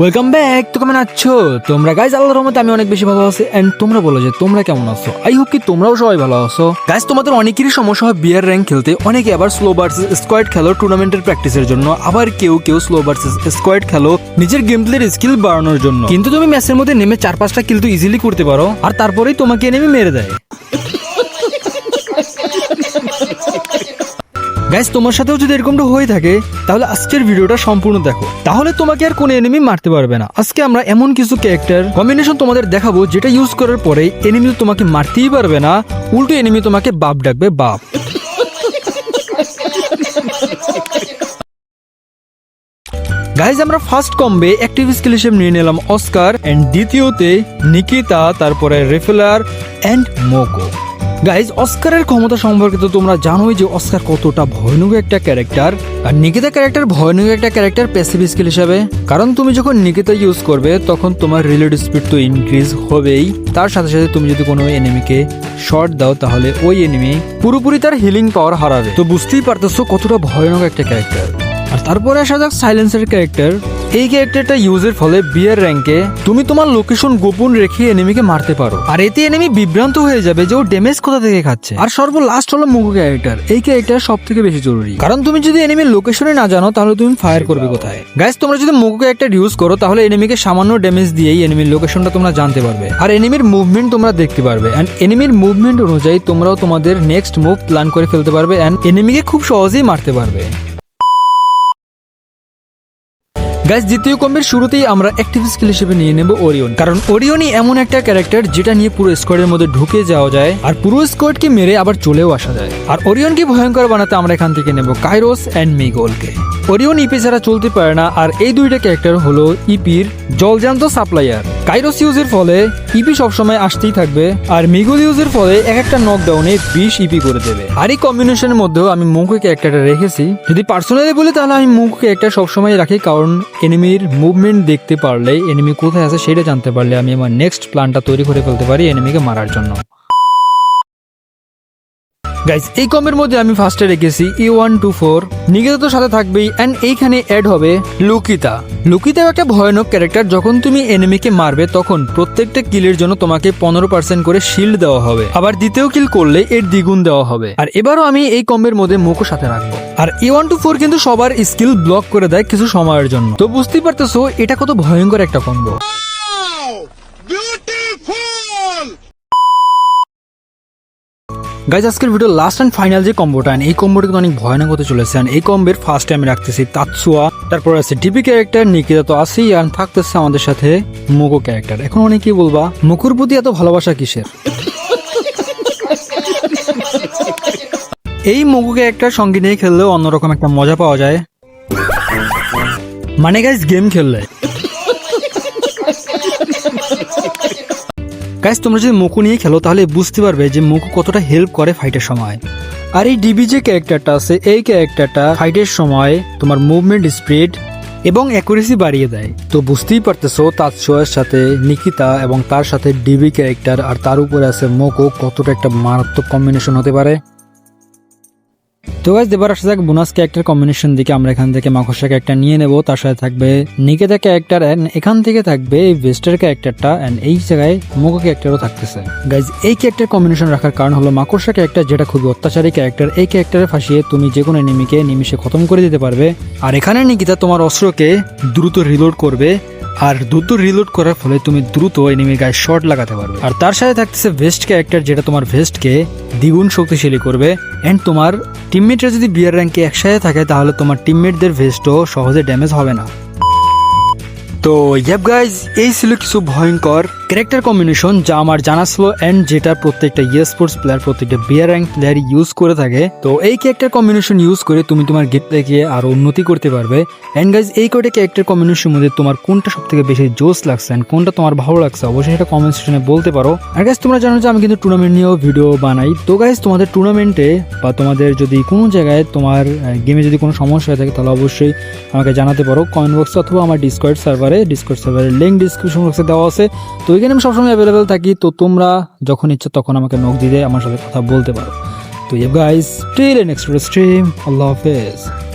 Welcome back তো কেমন আছো? তোমরা গাইজ আল্লাহর রহমতে আমি অনেক বেশি ভালো আছি এন্ড তোমরা বলো যে তোমরা কেমন আছো? আই হোপ কি তোমরাও সবাই ভালো আছো। গাইজ তোমাদের অনেকেরই সমস্যা হয় বিয়ার র্যাঙ্ক খেলতে। অনেকে আবার স্লো ভার্সেস স্কোয়াড খেলো টুর্নামেন্টের প্র্যাকটিসের জন্য। আবার কেউ কেউ স্লো ভার্সেস স্কোয়াড খেলো নিজের গেম প্লের স্কিল বাড়ানোর জন্য। কিন্তু তুমি ম্যাচের মধ্যে নেমে চার পাঁচটা কিল তো ইজিলি করতে পারো, আর তারপরেই তোমাকে নেমে মেরে দেয়। গাইস তোমার সাথেও যদি এরকমটা হয়ে থাকে, তাহলে আজকের ভিডিওটা সম্পূর্ণ দেখো। তাহলে তোমাকে আর কোনো এনিমি মারতে পারবে না। আজকে আমরা এমন কিছু ক্যারেক্টার কম্বিনেশন তোমাদের দেখাবো, যেটা ইউজ করার পরে এনিমি তোমাকে মারতেই পারবে না, উল্টো এনিমি তোমাকে বাপ ডাকবে বাপ। গাইজ আমরা ফার্স্ট কম্বে অ্যাক্টিভ স্কিল হিসেবে নিয়ে নিলাম অস্কার অ্যান্ড দ্বিতীয়তে নিকিতা, তারপরে রেফেলার অ্যান্ড মোকো গাইজ অস্কারের ক্ষমতা সম্পর্কে তো তোমরা জানোই যে অস্কার কতটা ভয়ানক একটা ক্যারেক্টার আর নিকিতা ক্যারেক্টার ভয়ানক একটা ক্যারেক্টার প্যাসিভ স্কিল হিসাবে। কারণ তুমি যখন নিকিতা ইউজ করবে, তখন তোমার রিলেড স্পিড তো ইনক্রিজ হবেই। তার সাথে সাথে তুমি যদি কোনো এনিমিকে শর্ট দাও, তাহলে ওই এনিমি পুরোপুরি তার হিলিং পাওয়ার হারাবে। তো বুঝতেই পারতেছো কতটা ভয়ানক একটা ক্যারেক্টার আর তারপরে আসা যাক সাইলেন্সের ক্যারেক্টার এই ক্যারেক্টারটা ইউজের ফলে বিয়ার র্যাঙ্কে তুমি তোমার লোকেশন গোপন রেখে এনিমিকে মারতে পারো। আর এতে এনিমি বিভ্রান্ত হয়ে যাবে যে ও ড্যামেজ কোথা থেকে খাচ্ছে। আর সর্বলাস্ট হলো মুগু ক্যারেক্টার এই ক্যারেক্টার সব থেকে বেশি জরুরি। কারণ তুমি যদি এনিমির লোকেশনে না জানো, তাহলে তুমি ফায়ার করবে কোথায়? গাইস তোমরা যদি মুগু ক্যারেক্টার ইউজ করো, তাহলে এনিমিকে সামান্য ড্যামেজ দিয়েই এনিমির লোকেশনটা তোমরা জানতে পারবে। আর এনিমির মুভমেন্ট তোমরা দেখতে পারবে। অ্যান্ড এনিমির মুভমেন্ট অনুযায়ী তোমরাও তোমাদের নেক্সট মুভ প্ল্যান করে ফেলতে পারবে। অ্যান্ড এনিমিকে খুব সহজেই মারতে পারবে। গাইজ দ্বিতীয় কম্বের শুরুতেই আমরা অ্যাক্টিভ স্কিল হিসেবে নিয়ে নেব ওরিয়ন কারণ ওরিয়নই এমন একটা ক্যারেক্টার যেটা নিয়ে পুরো স্কোয়াডের মধ্যে ঢুকে যাওয়া যায় আর পুরো স্কোয়াডকে মেরে আবার চলেও আসা যায়। আর ওরিয়নকে ভয়ঙ্কর বানাতে আমরা এখান থেকে নেব কাইরোস অ্যান্ড মিগোলকে ওরিয়ন ইপি ছাড়া চলতে পারে না, আর এই দুইটা ক্যারেক্টার হলো ইপির জলজান্ত সাপ্লাইয়ার কাইরোস ইউজের ফলে ইপি সবসময় আসতেই থাকবে, আর মিগুল ইউজের ফলে এক একটা নকডাউনে বিশ ইপি করে দেবে। আর এই কম্বিনেশনের মধ্যেও আমি মুখে ক্যারেক্টারটা রেখেছি। যদি পার্সোনালি বলি, তাহলে আমি মুখ ক্যারেক্টার সবসময় রাখি, কারণ এনিমির মুভমেন্ট দেখতে পারলে এনিমি কোথায় আছে সেটা জানতে পারলে আমি আমার নেক্সট প্ল্যানটা তৈরি করে ফেলতে পারি এনিমিকে মারার জন্য। গাইজ এই কমের মধ্যে আমি ফার্স্টে রেখেছি ই ওয়ান টু ফোর নিকেতা তো সাথে থাকবেই অ্যান্ড এইখানে অ্যাড হবে লুকিতা। লুকিতাও একটা ভয়ানক ক্যারেক্টার যখন তুমি এনিমিকে মারবে, তখন প্রত্যেকটা কিলের জন্য তোমাকে পনেরো পার্সেন্ট করে শিল্ড দেওয়া হবে। আবার দ্বিতীয় কিল করলে এর দ্বিগুণ দেওয়া হবে। আর এবারও আমি এই কম্বের মধ্যে মুখও সাথে রাখব। আর ই ওয়ান টু ফোর কিন্তু সবার স্কিল ব্লক করে দেয় কিছু সময়ের জন্য। তো বুঝতেই পারতেছো, এটা কত ভয়ঙ্কর একটা কম্বো গাইজ আজকের ভিডিও লাস্ট অ্যান্ড ফাইনাল যে কম্বোটা এই কম্বোটা কিন্তু অনেক ভয়ানক হতে চলেছে এই কম্বের ফার্স্ট টাইম রাখতেছি তাৎসুয়া তারপর আছে ডিপি ক্যারেক্টার নিকিতা তো আছেই আর থাকতেছে আমাদের সাথে মুকো ক্যারেক্টার এখন অনেকেই বলবা? মুকুর প্রতি এত ভালোবাসা কিসের? এই মুকু ক্যারেক্টার সঙ্গে নিয়ে খেললেও অন্যরকম একটা মজা পাওয়া যায়। মানে গাইজ গেম খেললে। গাইস তোমরা যদি মুকু নিয়ে খেলো, তাহলে বুঝতে পারবে যে মুকু কতটা হেল্প করে ফাইটের সময়। আর এই ডিবি যে ক্যারেক্টারটা আছে, এই ক্যারেক্টারটা ফাইটের সময় তোমার মুভমেন্ট স্পিড এবং অ্যাকুরেসি বাড়িয়ে দেয়। তো বুঝতেই পারতেছো তাৎসয়ের সাথে নিকিতা এবং তার সাথে ডিবি ক্যারেক্টার আর তার উপরে আছে মোকো কতটা একটা মারাত্মক কম্বিনেশন হতে পারে। তো গাইজ এবার আসা যাক বোনাস ক্যারেক্টার কম্বিনেশন দিকে। আমরা এখান থেকে মাকড়সা ক্যারেক্টার নিয়ে নেব, তার সাথে থাকবে নিকেতা ক্যারেক্টার অ্যান্ড এখান থেকে থাকবে এই ভেস্টার ক্যারেক্টারটা অ্যান্ড এই জায়গায় মোকো ক্যারেক্টারও থাকতেছে। গাইজ এই ক্যারেক্টার কম্বিনেশন রাখার কারণ হলো মাকড়সা ক্যারেক্টার যেটা খুবই অত্যাচারী ক্যারেক্টার এই ক্যারেক্টারে ফাঁসিয়ে তুমি যে কোনো এনিমিকে নিমিশে খতম করে দিতে পারবে। আর এখানে নিকিতা তোমার অস্ত্রকে দ্রুত রিলোড করবে। আর দ্রুত রিলোড করার ফলে তুমি দ্রুত এনিমির গায়ে শর্ট লাগাতে পারবে। আর তার সাথে থাকতেছে ভেস্ট ক্যারেক্টার যেটা তোমার ভেস্টকে দ্বিগুণ শক্তিশালী করবে। এন্ড তোমার টিমমেটরা যদি বিয়ার র্যাঙ্কে একসাথে থাকে, তাহলে তোমার টিমমেটদের ভেস্টও সহজে ড্যামেজ হবে না। তো ইয়াপ গাইজ এই ছিল কিছু ভয়ঙ্কর ক্যারেক্টার কম্বিনেশন যা আমার জানা ছিল এন্ড যেটা প্রত্যেকটা ইয়ে স্পোর্টস প্লেয়ার প্রত্যেকটা বিয়ার র্যাঙ্ক প্লেয়ার ইউজ করে থাকে। তো এই ক্যারেক্টার কম্বিনেশন ইউজ করে তুমি তোমার গেট থেকে আরও উন্নতি করতে পারবে। এন্ড গাইজ এই কয়টা ক্যারেক্টার কম্বিনেশন মধ্যে তোমার কোনটা সব থেকে বেশি জোস লাগছে অ্যান্ড কোনটা তোমার ভালো লাগছে অবশ্যই সেটা কমেন্ট সেকশনে বলতে পারো। আর গাইজ তোমরা জানো যে আমি কিন্তু টুর্নামেন্ট নিয়েও ভিডিও বানাই। তো গাইজ তোমাদের টুর্নামেন্টে বা তোমাদের যদি কোনো জায়গায় তোমার গেমে যদি কোনো সমস্যা হয়ে থাকে, তাহলে অবশ্যই আমাকে জানাতে পারো। কমেন্ট বক্সে অথবা আমার ডিসকর্ড সার্ভারে ডিসকর্ড সার্ভারের লিঙ্ক ডিসক্রিপশন বক্সে দেওয়া আছে। তো এখানে আমি সবসময় অ্যাভেলেবেল থাকি, তো তোমরা যখন ইচ্ছা তখন আমাকে নখ দিয়ে আমার সাথে কথা বলতে পারো। তো গাইস স্ট্রিম আল্লাহ হাফেজ।